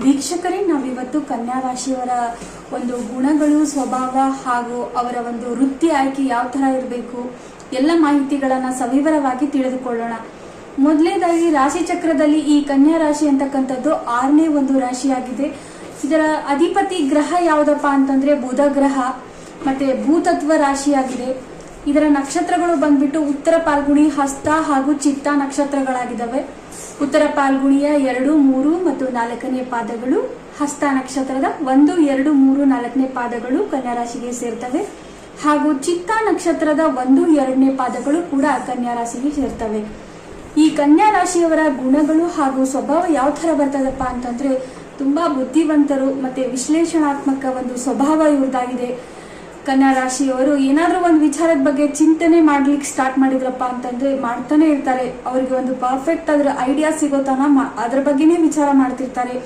ವೀಕ್ಷಕರೇ, ನಾವಿವತ್ತು ಕನ್ಯಾ ರಾಶಿಯವರ ಒಂದು ಗುಣಗಳು, ಸ್ವಭಾವ ಹಾಗೂ ಅವರ ಒಂದು ವೃತ್ತಿ ಆಯ್ಕೆ ಯಾವ ಥರ ಇರಬೇಕು, ಎಲ್ಲ ಮಾಹಿತಿಗಳನ್ನು ಸವಿವರವಾಗಿ ತಿಳಿದುಕೊಳ್ಳೋಣ. ಮೊದಲನೇದಾಗಿ ರಾಶಿ ಚಕ್ರದಲ್ಲಿ ಈ ಕನ್ಯಾ ರಾಶಿ ಅಂತಕ್ಕಂಥದ್ದು ಆರನೇ ಒಂದು ರಾಶಿಯಾಗಿದೆ. ಇದರ ಅಧಿಪತಿ ಗ್ರಹ ಯಾವುದಪ್ಪ ಅಂತಂದ್ರೆ ಬುಧ ಗ್ರಹ, ಮತ್ತೆ ಭೂತತ್ವ ರಾಶಿಯಾಗಿದೆ. ಇದರ ನಕ್ಷತ್ರಗಳು ಬಂದ್ಬಿಟ್ಟು ಉತ್ತರ ಪಾಲ್ಗುಣಿ, ಹಸ್ತ ಹಾಗೂ ಚಿತ್ತ ನಕ್ಷತ್ರಗಳಾಗಿದ್ದಾವೆ. ಉತ್ತರ ಪಾಲ್ಗುಣಿಯ ಎರಡು, ಮೂರು ಮತ್ತು ನಾಲ್ಕನೇ ಪಾದಗಳು ಹಸ್ತ ನಕ್ಷತ್ರದ ಒಂದು, ಎರಡು, ಮೂರು, ನಾಲ್ಕನೇ ಪಾದಗಳು ಕನ್ಯಾ ರಾಶಿಗೆ ಸೇರ್ತವೆ. ಹಾಗೂ ಚಿತ್ತ ನಕ್ಷತ್ರದ ಒಂದು, ಎರಡನೇ ಪಾದಗಳು ಕೂಡ ಕನ್ಯಾ ರಾಶಿಗೆ ಸೇರ್ತವೆ. ಈ ಕನ್ಯಾ ರಾಶಿಯವರ ಗುಣಗಳು ಹಾಗೂ ಸ್ವಭಾವ ಯಾವ ಥರ ಬರ್ತದಪ್ಪ ಅಂತಂದ್ರೆ ತುಂಬಾ ಬುದ್ಧಿವಂತರು ಮತ್ತೆ ವಿಶ್ಲೇಷಣಾತ್ಮಕ ಒಂದು ಸ್ವಭಾವ ಇವ್ರದ್ದಾಗಿದೆ. ಕನ್ಯಾ ರಾಶಿಯವರು ಏನಾದರೂ ಒಂದು ವಿಚಾರದ ಬಗ್ಗೆ ಚಿಂತನೆ ಮಾಡ್ಲಿಕ್ಕೆ ಸ್ಟಾರ್ಟ್ ಮಾಡಿದ್ರಪ್ಪ ಅಂತಂದ್ರೆ ಮಾಡ್ತಾನೆ ಇರ್ತಾರೆ. ಅವರಿಗೆ ಒಂದು ಪರ್ಫೆಕ್ಟ್ ಅದ್ರ ಐಡಿಯಾ ಸಿಗೋ ತನ ಅದ್ರ ಬಗ್ಗೆನೇ ವಿಚಾರ ಮಾಡ್ತಿರ್ತಾರೆ.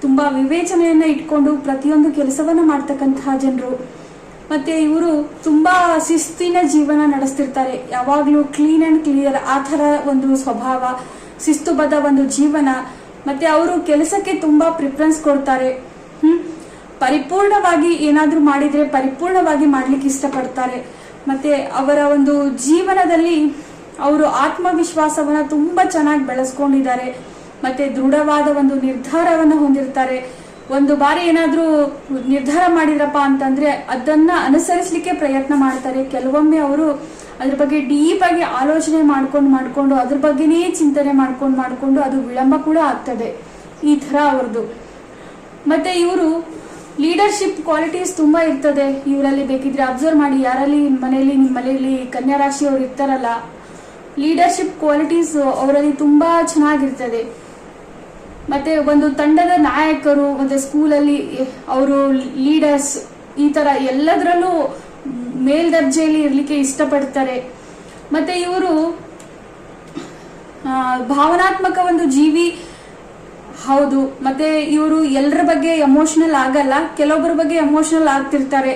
ತುಂಬಾ ವಿವೇಚನೆಯನ್ನ ಇಟ್ಕೊಂಡು ಪ್ರತಿಯೊಂದು ಕೆಲಸವನ್ನ ಮಾಡ್ತಕ್ಕಂತಹ ಜನರು. ಮತ್ತೆ ಇವರು ತುಂಬಾ ಶಿಸ್ತಿನ ಜೀವನ ನಡೆಸ್ತಿರ್ತಾರೆ. ಯಾವಾಗ್ಲೂ ಕ್ಲೀನ್ ಅಂಡ್ ಕ್ಲಿಯರ್ ಆ ತರ ಒಂದು ಸ್ವಭಾವ, ಶಿಸ್ತುಬದ್ಧ ಒಂದು ಜೀವನ. ಮತ್ತೆ ಅವರು ಕೆಲಸಕ್ಕೆ ತುಂಬಾ ಪ್ರಿಫರೆನ್ಸ್ ಕೊಡ್ತಾರೆ. ಪರಿಪೂರ್ಣವಾಗಿ ಏನಾದರೂ ಮಾಡಿದ್ರೆ ಪರಿಪೂರ್ಣವಾಗಿ ಮಾಡ್ಲಿಕ್ಕೆ ಇಷ್ಟಪಡ್ತಾರೆ. ಮತ್ತೆ ಅವರ ಒಂದು ಜೀವನದಲ್ಲಿ ಅವರು ಆತ್ಮವಿಶ್ವಾಸವನ್ನು ತುಂಬಾ ಚೆನ್ನಾಗಿ ಬೆಳೆಸ್ಕೊಂಡಿದ್ದಾರೆ. ಮತ್ತೆ ದೃಢವಾದ ಒಂದು ನಿರ್ಧಾರವನ್ನು ಹೊಂದಿರ್ತಾರೆ. ಒಂದು ಬಾರಿ ಏನಾದರೂ ನಿರ್ಧಾರ ಮಾಡಿದ್ರಪ್ಪ ಅಂತಂದ್ರೆ ಅದನ್ನ ಅನುಸರಿಸಲಿಕ್ಕೆ ಪ್ರಯತ್ನ ಮಾಡ್ತಾರೆ. ಕೆಲವೊಮ್ಮೆ ಅವರು ಅದ್ರ ಬಗ್ಗೆ ಡೀಪ್ ಆಗಿ ಆಲೋಚನೆ ಮಾಡ್ಕೊಂಡು ಮಾಡ್ಕೊಂಡು ಅದ್ರ ಬಗ್ಗೆನೇ ಚಿಂತನೆ ಮಾಡ್ಕೊಂಡು ಮಾಡ್ಕೊಂಡು ಅದು ವಿಳಂಬ ಕೂಡ ಆಗ್ತದೆ. ಈ ತರ ಅವ್ರದ್ದು. ಮತ್ತೆ ಇವರು ಲೀಡರ್ಶಿಪ್ ಕ್ವಾಲಿಟೀಸ್ ತುಂಬಾ ಇರ್ತದೆ. ಇವರಲ್ಲಿ ಬೇಕಿದ್ರೆ ಅಬ್ಸರ್ವ್ ಮಾಡಿ. ಯಾರಲ್ಲಿ ಮನೆಯಲ್ಲಿ ನಿಮ್ಮ ಮನೆಯಲ್ಲಿ ಕನ್ಯಾ ರಾಶಿಯವರು ಇರ್ತಾರಲ್ಲ ಲೀಡರ್ಶಿಪ್ ಕ್ವಾಲಿಟೀಸ್ ಅವರಲ್ಲಿ ತುಂಬಾ ಚೆನ್ನಾಗಿರ್ತದೆ. ಮತ್ತೆ ಒಂದು ತಂಡದ ನಾಯಕರು, ಮತ್ತೆ ಸ್ಕೂಲಲ್ಲಿ ಅವರು ಲೀಡರ್ಸ್ ಈ ತರ ಎಲ್ಲದರಲ್ಲೂ ಮೇಲ್ದರ್ಜೆಯಲ್ಲಿ ಇರಲಿಕ್ಕೆ ಇಷ್ಟಪಡ್ತಾರೆ. ಮತ್ತೆ ಇವರು ಭಾವನಾತ್ಮಕ ಒಂದು ಜೀವಿ ಹೌದು. ಮತ್ತೆ ಇವರು ಎಲ್ಲರ ಬಗ್ಗೆ ಎಮೋಷನಲ್ ಆಗಲ್ಲ ಕೆಲವೊಬ್ಬರ ಬಗ್ಗೆ ಎಮೋಷನಲ್ ಆಗ್ತಿರ್ತಾರೆ.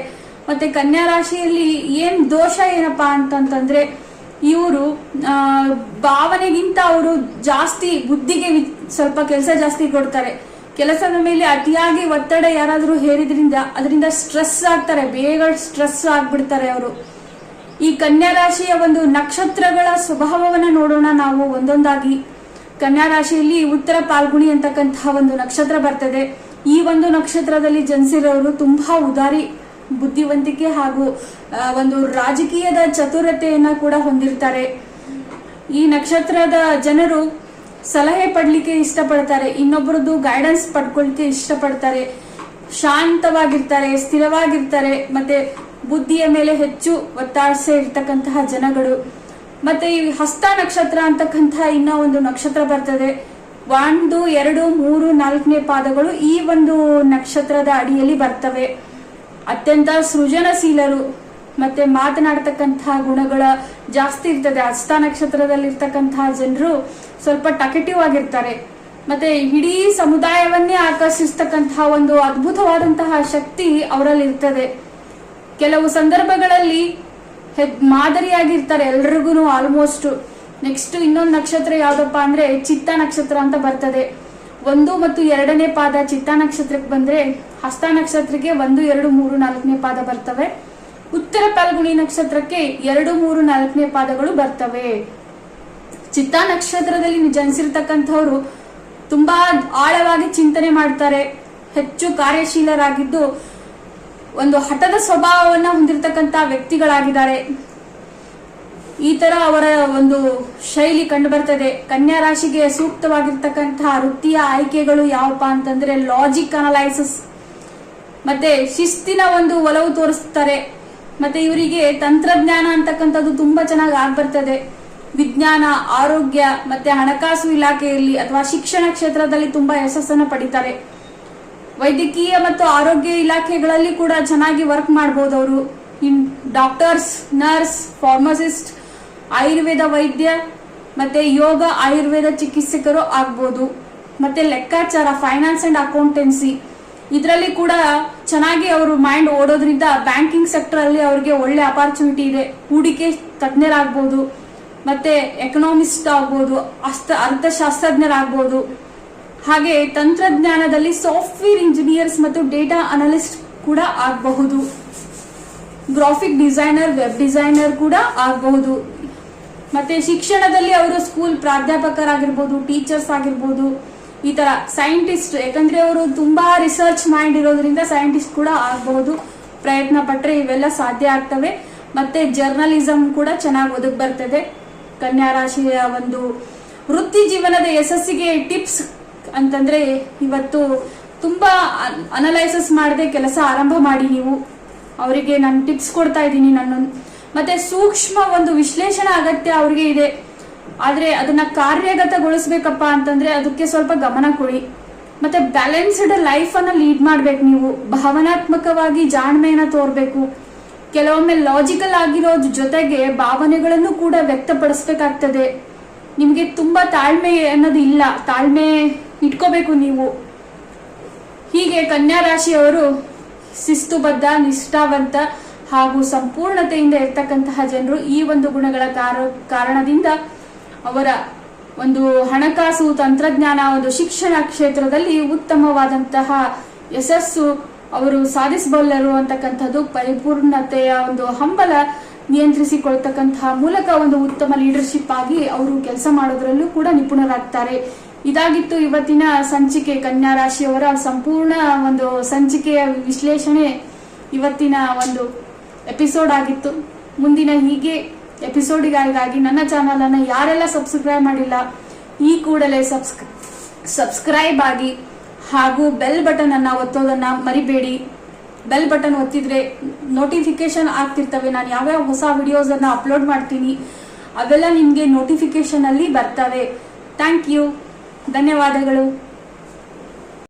ಮತ್ತೆ ಕನ್ಯಾ ರಾಶಿಯಲ್ಲಿ ಏನ್ ದೋಷ ಏನಪ್ಪಾ ಅಂತಂತಂದ್ರೆ, ಇವರು ಭಾವನೆಗಿಂತ ಅವರು ಜಾಸ್ತಿ ಬುದ್ಧಿಗೆ ಸ್ವಲ್ಪ ಕೆಲಸ ಜಾಸ್ತಿ ಕೊಡ್ತಾರೆ. ಕೆಲಸದ ಮೇಲೆ ಅತಿಯಾಗಿ ಒತ್ತಡ ಯಾರಾದರೂ ಹೇರಿದ್ರಿಂದ ಅದರಿಂದ ಸ್ಟ್ರೆಸ್ ಆಗ್ತಾರೆ. ಬೇಗ ಸ್ಟ್ರೆಸ್ ಆಗ್ಬಿಡ್ತಾರೆ ಅವರು. ಈ ಕನ್ಯಾ ರಾಶಿಯ ಒಂದು ನಕ್ಷತ್ರಗಳ ಸ್ವಭಾವವನ್ನ ನೋಡೋಣ ನಾವು ಒಂದೊಂದಾಗಿ. ಕನ್ಯಾ ರಾಶಿಯಲ್ಲಿ ಉತ್ತರ ಪಾಲ್ಗುಣಿ ಅಂತಕ್ಕಂತಹ ಒಂದು ನಕ್ಷತ್ರ ಬರ್ತದೆ. ಈ ಒಂದು ನಕ್ಷತ್ರದಲ್ಲಿ ಜನಿಸಿರೋರು ತುಂಬಾ ಉದಾರಿ, ಬುದ್ಧಿವಂತಿಕೆ ಹಾಗೂ ಒಂದು ರಾಜಕೀಯದ ಚತುರತೆಯನ್ನ ಕೂಡ ಹೊಂದಿರ್ತಾರೆ. ಈ ನಕ್ಷತ್ರದ ಜನರು ಸಲಹೆ ಪಡ್ಲಿಕ್ಕೆ ಇಷ್ಟಪಡ್ತಾರೆ ಇನ್ನೊಬ್ಬರದ್ದು ಗೈಡೆನ್ಸ್ ಪಡ್ಕೊಳ್ಳಿಕ್ಕೆ ಇಷ್ಟಪಡ್ತಾರೆ. ಶಾಂತವಾಗಿರ್ತಾರೆ, ಸ್ಥಿರವಾಗಿರ್ತಾರೆ, ಮತ್ತೆ ಬುದ್ಧಿಯ ಮೇಲೆ ಹೆಚ್ಚು ಒತ್ತಾಸೆ ಇರ್ತಕ್ಕಂತಹ ಜನಗಳು. ಮತ್ತೆ ಈ ಹಸ್ತ ನಕ್ಷತ್ರ ಅಂತಕ್ಕಂಥ ಇನ್ನ ಒಂದು ನಕ್ಷತ್ರ ಬರ್ತದೆ. ಒಂದು, ಎರಡು, ಮೂರು, ನಾಲ್ಕನೇ ಪಾದಗಳು ಈ ಒಂದು ನಕ್ಷತ್ರದ ಅಡಿಯಲ್ಲಿ ಬರ್ತವೆ. ಅತ್ಯಂತ ಸೃಜನಶೀಲರು ಮತ್ತೆ ಮಾತನಾಡ್ತಕ್ಕಂತಹ ಗುಣಗಳ ಜಾಸ್ತಿ ಇರ್ತದೆ. ಹಸ್ತ ನಕ್ಷತ್ರದಲ್ಲಿ ಇರ್ತಕ್ಕಂತಹ ಜನರು ಸ್ವಲ್ಪ ಟಕೆಟಿವ್ ಆಗಿರ್ತಾರೆ. ಮತ್ತೆ ಇಡೀ ಸಮುದಾಯವನ್ನೇ ಆಕರ್ಷಿಸ್ತಕ್ಕಂತಹ ಒಂದು ಅದ್ಭುತವಾದಂತಹ ಶಕ್ತಿ ಅವರಲ್ಲಿ ಇರ್ತದೆ ಕೆಲವು ಸಂದರ್ಭಗಳಲ್ಲಿ ಮಾದರಿಯಾಗಿರ್ತಾರೆ ಎಲ್ರಿಗೂ ಆಲ್ಮೋಸ್ಟ್ ನೆಕ್ಸ್ಟ್ ಇನ್ನೊಂದು ನಕ್ಷತ್ರ ಯಾವ್ದಪ್ಪ ಅಂದ್ರೆ ಚಿತ್ತ ನಕ್ಷತ್ರ ಅಂತ ಬರ್ತದೆ. ಒಂದು ಮತ್ತು ಎರಡನೇ ಪಾದ ಚಿತ್ತ ನಕ್ಷತ್ರಕ್ಕೆ ಬಂದ್ರೆ ಹಸ್ತ ನಕ್ಷತ್ರಕ್ಕೆ ಒಂದು, ಎರಡು, ಮೂರು, ನಾಲ್ಕನೇ ಪಾದ ಬರ್ತವೆ. ಉತ್ತರ ಪಾಲ್ಗುಣಿ ನಕ್ಷತ್ರಕ್ಕೆ ಎರಡು, ಮೂರು, ನಾಲ್ಕನೇ ಪಾದಗಳು ಬರ್ತವೆ. ಚಿತ್ತ ನಕ್ಷತ್ರದಲ್ಲಿ ಜನಿಸಿರ್ತಕ್ಕಂಥವ್ರು ತುಂಬಾ ಆಳವಾಗಿ ಚಿಂತನೆ ಮಾಡ್ತಾರೆ. ಹೆಚ್ಚು ಕಾರ್ಯಶೀಲರಾಗಿದ್ದು ಒಂದು ಹಠದ ಸ್ವಭಾವವನ್ನ ಹೊಂದಿರತಕ್ಕಂತ ವ್ಯಕ್ತಿಗಳಾಗಿದ್ದಾರೆ. ಈ ತರ ಅವರ ಒಂದು ಶೈಲಿ ಕಂಡು ಬರ್ತದೆ. ಕನ್ಯಾ ರಾಶಿಗೆ ಸೂಕ್ತವಾಗಿರ್ತಕ್ಕಂತಹ ವೃತ್ತಿಯ ಆಯ್ಕೆಗಳು ಯಾವಪ್ಪ ಅಂತಂದ್ರೆ ಲಾಜಿಕ್ ಅನಲೈಸಿಸ್ ಮತ್ತೆ ಶಿಸ್ತಿನ ಒಂದು ಒಲವು ತೋರಿಸ್ತಾರೆ. ಮತ್ತೆ ಇವರಿಗೆ ತಂತ್ರಜ್ಞಾನ ಅಂತಕ್ಕಂಥದ್ದು ತುಂಬಾ ಚೆನ್ನಾಗಿ ಆಗ್ಬರ್ತದೆ. ವಿಜ್ಞಾನ, ಆರೋಗ್ಯ, ಮತ್ತೆ ಹಣಕಾಸು ಇಲಾಖೆಯಲ್ಲಿ ಅಥವಾ ಶಿಕ್ಷಣ ಕ್ಷೇತ್ರದಲ್ಲಿ ತುಂಬಾ ಯಶಸ್ಸನ್ನ ಪಡಿತಾರೆ. ವೈದ್ಯಕೀಯ ಮತ್ತು ಆರೋಗ್ಯ ಇಲಾಖೆಗಳಲ್ಲಿ ಕೂಡ ಚೆನ್ನಾಗಿ ವರ್ಕ್ ಮಾಡಬಹುದು ಅವರು. ಇನ್ ಡಾಕ್ಟರ್ಸ್ ನರ್ಸ್ ಫಾರ್ಮಸಿಸ್ಟ್ ಆಯುರ್ವೇದ ವೈದ್ಯ, ಮತ್ತೆ ಯೋಗ, ಆಯುರ್ವೇದ ಚಿಕಿತ್ಸಕರು ಆಗ್ಬೋದು. ಮತ್ತೆ ಲೆಕ್ಕಾಚಾರ ಫೈನಾನ್ಸ್ ಅಂಡ್ ಅಕೌಂಟೆನ್ಸಿ ಇದರಲ್ಲಿ ಕೂಡ ಚೆನ್ನಾಗಿ ಅವರು ಮೈಂಡ್ ಓಡೋದ್ರಿಂದ ಬ್ಯಾಂಕಿಂಗ್ ಸೆಕ್ಟರ್ ಅಲ್ಲಿ ಅವರಿಗೆ ಒಳ್ಳೆ ಅಪಾರ್ಚುನಿಟಿ ಇದೆ. ಹೂಡಿಕೆ ತಜ್ಞರಾಗ್ಬೋದು. ಮತ್ತೆ ಎಕನಾಮಿಸ್ಟ್ ಆಗ್ಬೋದು. ಅಸ್ತ, ಅರ್ಥಶಾಸ್ತ್ರಜ್ಞರಾಗ್ಬೋದು. ಹಾಗೆ ತಂತ್ರಜ್ಞಾನದಲ್ಲಿ ಸಾಫ್ಟ್ವೇರ್ ಇಂಜಿನಿಯರ್ಸ್ ಮತ್ತು ಡೇಟಾ ಅನಲಿಸ್ಟ್ ಕೂಡ ಆಗಬಹುದು. ಗ್ರಾಫಿಕ್ ಡಿಸೈನರ್, ವೆಬ್ ಡಿಸೈನರ್ ಕೂಡ ಆಗಬಹುದು. ಮತ್ತೆ ಶಿಕ್ಷಣದಲ್ಲಿ ಅವರು ಸ್ಕೂಲ್ ಪ್ರಾಧ್ಯಾಪಕರಾಗಿರ್ಬೋದು, ಟೀಚರ್ಸ್ ಆಗಿರ್ಬೋದು, ಈ ತರ ಸೈಂಟಿಸ್ಟ್, ಯಾಕಂದ್ರೆ ಅವರು ತುಂಬಾ ರಿಸರ್ಚ್ ಮೈಂಡ್ ಇರೋದ್ರಿಂದ ಸೈಂಟಿಸ್ಟ್ ಕೂಡ ಆಗಬಹುದು. ಪ್ರಯತ್ನ ಪಟ್ಟರೆ ಇವೆಲ್ಲ ಸಾಧ್ಯ ಆಗ್ತವೆ. ಮತ್ತೆ ಜರ್ನಲಿಸಂ ಕೂಡ ಚೆನ್ನಾಗಿ ಒದಗಿ ಬರ್ತದೆ. ಕನ್ಯಾ ರಾಶಿಯ ಒಂದು ವೃತ್ತಿ ಜೀವನದ ಯಶಸ್ಸಿಗೆ ಟಿಪ್ಸ್ ಅಂತಂದ್ರೆ ಇವತ್ತು ತುಂಬಾ ಅನಲೈಸಸ್ ಮಾಡದೆ ಕೆಲಸ ಆರಂಭ ಮಾಡಿ ನೀವು. ಅವರಿಗೆ ನಾನು ಟಿಪ್ಸ್ ಕೊಡ್ತಾ ಇದ್ದೀನಿ ನನ್ನ ಮತ್ತೆ ಸೂಕ್ಷ್ಮ ಒಂದು ವಿಶ್ಲೇಷಣೆ ಅಗತ್ಯ ಅವ್ರಿಗೆ ಇದೆ. ಆದ್ರೆ ಅದನ್ನ ಕಾರ್ಯಗತಗೊಳಿಸ್ಬೇಕಪ್ಪ ಅಂತಂದ್ರೆ ಅದಕ್ಕೆ ಸ್ವಲ್ಪ ಗಮನ ಕೊಡಿ. ಮತ್ತೆ ಬ್ಯಾಲೆನ್ಸ್ಡ್ ಲೈಫ್ ಅನ್ನ ಲೀಡ್ ಮಾಡ್ಬೇಕು ನೀವು. ಭಾವನಾತ್ಮಕವಾಗಿ ಜಾಣ್ಮೆಯನ್ನ ತೋರ್ಬೇಕು. ಕೆಲವೊಮ್ಮೆ ಲಾಜಿಕಲ್ ಆಗಿರೋದ್ರ ಜೊತೆಗೆ ಭಾವನೆಗಳನ್ನು ಕೂಡ ವ್ಯಕ್ತಪಡಿಸ್ಬೇಕಾಗ್ತದೆ. ನಿಮ್ಗೆ ತುಂಬಾ ತಾಳ್ಮೆ ಅನ್ನೋದು ಇಲ್ಲ. ತಾಳ್ಮೆ ಇಟ್ಕೋಬೇಕು ನೀವು. ಹೀಗೆ ಕನ್ಯಾ ರಾಶಿಯವರು ಶಿಸ್ತುಬದ್ಧ, ನಿಷ್ಠಾವಂತ ಹಾಗೂ ಸಂಪೂರ್ಣತೆಯಿಂದ ಇರ್ತಕ್ಕಂತಹ ಜನರು ಈ ಒಂದು ಗುಣಗಳ ಕಾರಣದಿಂದ ಅವರ ಒಂದು ಹಣಕಾಸು ತಂತ್ರಜ್ಞಾನ, ಒಂದು ಶಿಕ್ಷಣ ಕ್ಷೇತ್ರದಲ್ಲಿ ಉತ್ತಮವಾದಂತಹ ಯಶಸ್ಸು ಅವರು ಸಾಧಿಸಬಲ್ಲರು ಅಂತಕ್ಕಂಥದ್ದು ಪರಿಪೂರ್ಣತೆಯ ಒಂದು ಹಂಬಲ ನಿಯಂತ್ರಿಸಿಕೊಳ್ತಕ್ಕಂತಹ ಮೂಲಕ ಒಂದು ಉತ್ತಮ ಲೀಡರ್ಶಿಪ್ ಆಗಿ ಅವರು ಕೆಲಸ ಮಾಡೋದ್ರಲ್ಲೂ ಕೂಡ ನಿಪುಣರಾಗ್ತಾರೆ. ಇದಾಗಿತ್ತು ಇವತ್ತಿನ ಸಂಚಿಕೆ ಕನ್ಯಾ ರಾಶಿಯವರ ಸಂಪೂರ್ಣ ಒಂದು ಸಂಚಿಕೆಯ ವಿಶ್ಲೇಷಣೆ ಇವತ್ತಿನ ಒಂದು ಎಪಿಸೋಡ್ ಆಗಿತ್ತು. ಮುಂದಿನ ಹೀಗೆ ಎಪಿಸೋಡಿಗಾಗಿ ನನ್ನ ಚಾನಲ್ ಅನ್ನು ಯಾರೆಲ್ಲ ಸಬ್ಸ್ಕ್ರೈಬ್ ಮಾಡಿಲ್ಲ, ಈ ಕೂಡಲೇ ಸಬ್ಸ್ಕ್ ಸಬ್ಸ್ಕ್ರೈಬ್ ಆಗಿ ಹಾಗೂ ಬೆಲ್ ಬಟನ್ ಅನ್ನ ಒತ್ತೋದನ್ನ ಮರಿಬೇಡಿ. ಬೆಲ್ ಬಟನ್ ಒತ್ತಿದ್ರೆ ನೋಟಿಫಿಕೇಶನ್ ಆಗ್ತಿರ್ತವೆ. ನಾನು ಯಾವ್ಯಾವ ಹೊಸ ವಿಡಿಯೋಸ್ ಅನ್ನ ಅಪ್ಲೋಡ್ ಮಾಡ್ತೀನಿ, ಅವೆಲ್ಲ ನಿಮಗೆ ನೋಟಿಫಿಕೇಶನ್ ಅಲ್ಲಿ ಬರ್ತವೆ. ಥ್ಯಾಂಕ್ ಯು ಧನ್ಯವಾದಗಳು.